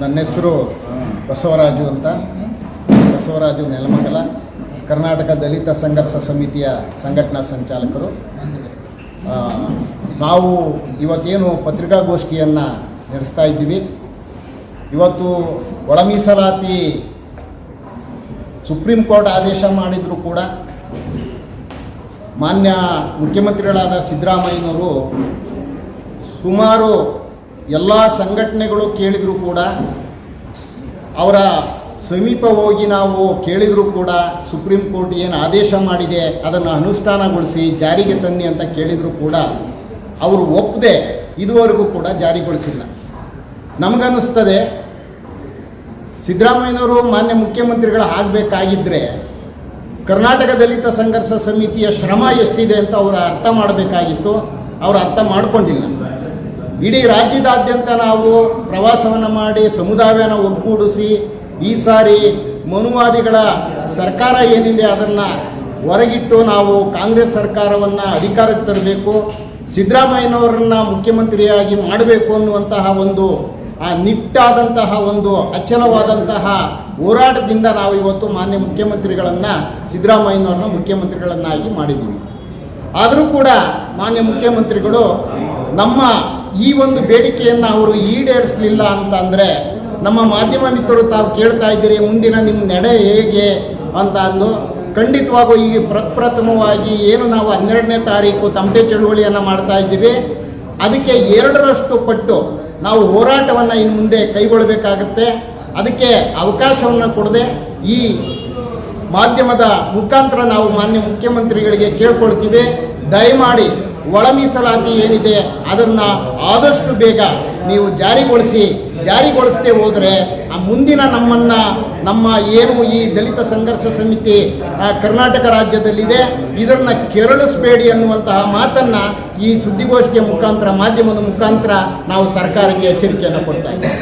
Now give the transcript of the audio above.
ನನ್ನ ಹೆಸರು ಬಸವರಾಜು ಅಂತ. ಬಸವರಾಜು ನೆಲಮಂಗಲ, ಕರ್ನಾಟಕ ದಲಿತ ಸಂಘರ್ಷ ಸಮಿತಿಯ ಸಂಘಟನಾ ಸಂಚಾಲಕರು. ನಾವು ಇವತ್ತೇನು ಪತ್ರಿಕಾಗೋಷ್ಠಿಯನ್ನು ನಡೆಸ್ತಾ ಇದ್ದೀವಿ. ಇವತ್ತು ಒಳ ಮೀಸಲಾತಿ ಸುಪ್ರೀಂ ಕೋರ್ಟ್ ಆದೇಶ ಮಾಡಿದರೂ ಕೂಡ ಮಾನ್ಯ ಮುಖ್ಯಮಂತ್ರಿಗಳಾದ ಸಿದ್ದರಾಮಯ್ಯನವರು ಸುಮಾರು ಎಲ್ಲ ಸಂಘಟನೆಗಳು ಕೇಳಿದರೂ ಕೂಡ, ಅವರ ಸಮೀಪ ಹೋಗಿ ನಾವು ಕೇಳಿದರೂ ಕೂಡ ಸುಪ್ರೀಂ ಕೋರ್ಟ್ ಏನು ಆದೇಶ ಮಾಡಿದೆ, ಅದನ್ನು ಅನುಷ್ಠಾನಗೊಳಿಸಿ ಜಾರಿಗೆ ತನ್ನಿ ಅಂತ ಕೇಳಿದರೂ ಕೂಡ, ಅವರು ಒಪ್ಪದೆ ಇದುವರೆಗೂ ಕೂಡ ಜಾರಿಗೊಳಿಸಿಲ್ಲ. ನಮಗನ್ನಿಸ್ತದೆ, ಸಿದ್ದರಾಮಯ್ಯನವರು ಮಾನ್ಯ ಮುಖ್ಯಮಂತ್ರಿಗಳು ಆಗಬೇಕಾಗಿದ್ದರೆ ಕರ್ನಾಟಕ ದಲಿತ ಸಂಘರ್ಷ ಸಮಿತಿಯ ಶ್ರಮ ಎಷ್ಟಿದೆ ಅಂತ ಅವರು ಅರ್ಥ ಮಾಡಬೇಕಾಗಿತ್ತು, ಅವರು ಅರ್ಥ ಮಾಡಿಕೊಂಡಿಲ್ಲ. ಇಡೀ ರಾಜ್ಯದಾದ್ಯಂತ ನಾವು ಪ್ರವಾಸವನ್ನು ಮಾಡಿ ಸಮುದಾಯನ ಒಗ್ಗೂಡಿಸಿ ಈ ಸಾರಿ ಮನುವಾದಿಗಳ ಸರ್ಕಾರ ಏನಿದೆ ಅದನ್ನು ಹೊರಗಿಟ್ಟು ನಾವು ಕಾಂಗ್ರೆಸ್ ಸರ್ಕಾರವನ್ನು ಅಧಿಕಾರಕ್ಕೆ ತರಬೇಕು, ಸಿದ್ದರಾಮಯ್ಯನವರನ್ನು ಮುಖ್ಯಮಂತ್ರಿಯಾಗಿ ಮಾಡಬೇಕು ಅನ್ನುವಂತಹ ಒಂದು, ಆ ನಿಟ್ಟಾದಂತಹ ಒಂದು ಅಚಲವಾದಂತಹ ಹೋರಾಟದಿಂದ ನಾವು ಇವತ್ತು ಮಾನ್ಯ ಮುಖ್ಯಮಂತ್ರಿಗಳನ್ನು, ಸಿದ್ದರಾಮಯ್ಯನವ್ರನ್ನ ಮುಖ್ಯಮಂತ್ರಿಗಳನ್ನಾಗಿ ಮಾಡಿದ್ದೀವಿ. ಆದರೂ ಕೂಡ ಮಾನ್ಯ ಮುಖ್ಯಮಂತ್ರಿಗಳು ನಮ್ಮ ಈ ಒಂದು ಬೇಡಿಕೆಯನ್ನು ಅವರು ಈಡೇರಿಸಲಿಲ್ಲ ಅಂತಂದರೆ ನಮ್ಮ ಮಾಧ್ಯಮ ಮಿತ್ರರು ತಾವು ಕೇಳ್ತಾ ಇದ್ದೀರಿ, ಮುಂದಿನ ನಿಮ್ಮ ನಡೆ ಹೇಗೆ ಅಂತ ಅಂದು. ಖಂಡಿತವಾಗೂ ಈ ಪ್ರಪ್ರಥಮವಾಗಿ ಏನು ನಾವು ಹನ್ನೆರಡನೇ ತಾರೀಕು ತಮಟೆ ಚಳುವಳಿಯನ್ನು ಮಾಡ್ತಾ ಇದ್ದೀವಿ. ಅದಕ್ಕೆ ಎರಡರಷ್ಟು ಪಟ್ಟು ನಾವು ಹೋರಾಟವನ್ನು ಇನ್ನು ಮುಂದೆ ಕೈಗೊಳ್ಳಬೇಕಾಗತ್ತೆ. ಅದಕ್ಕೆ ಅವಕಾಶವನ್ನು ಕೊಡದೆ ಈ ಮಾಧ್ಯಮದ ಮುಖಾಂತರ ನಾವು ಮಾನ್ಯ ಮುಖ್ಯಮಂತ್ರಿಗಳಿಗೆ ಕೇಳ್ಕೊಳ್ತೀವಿ. ದಯಮಾಡಿ ಒಳ ಮೀಸಲಾತಿ ಏನಿದೆ ಅದನ್ನು ಆದಷ್ಟು ಬೇಗ ನೀವು ಜಾರಿಗೊಳಿಸಿ, ಜಾರಿಗೊಳಿಸದೆ ಹೋದರೆ ಆ ಮುಂದಿನ ನಮ್ಮನ್ನು, ನಮ್ಮ ಏನು ಈ ದಲಿತ ಸಂಘರ್ಷ ಸಮಿತಿ ಕರ್ನಾಟಕ ರಾಜ್ಯದಲ್ಲಿದೆ, ಇದನ್ನು ಕೆರಳಿಸಬೇಡಿ ಅನ್ನುವಂತಹ ಮಾತನ್ನು ಈ ಸುದ್ದಿಗೋಷ್ಠಿಯ ಮುಖಾಂತರ, ಮಾಧ್ಯಮದ ಮುಖಾಂತರ ನಾವು ಸರ್ಕಾರಕ್ಕೆ ಎಚ್ಚರಿಕೆಯನ್ನು ಕೊಡ್ತಾ ಇದ್ದೀವಿ.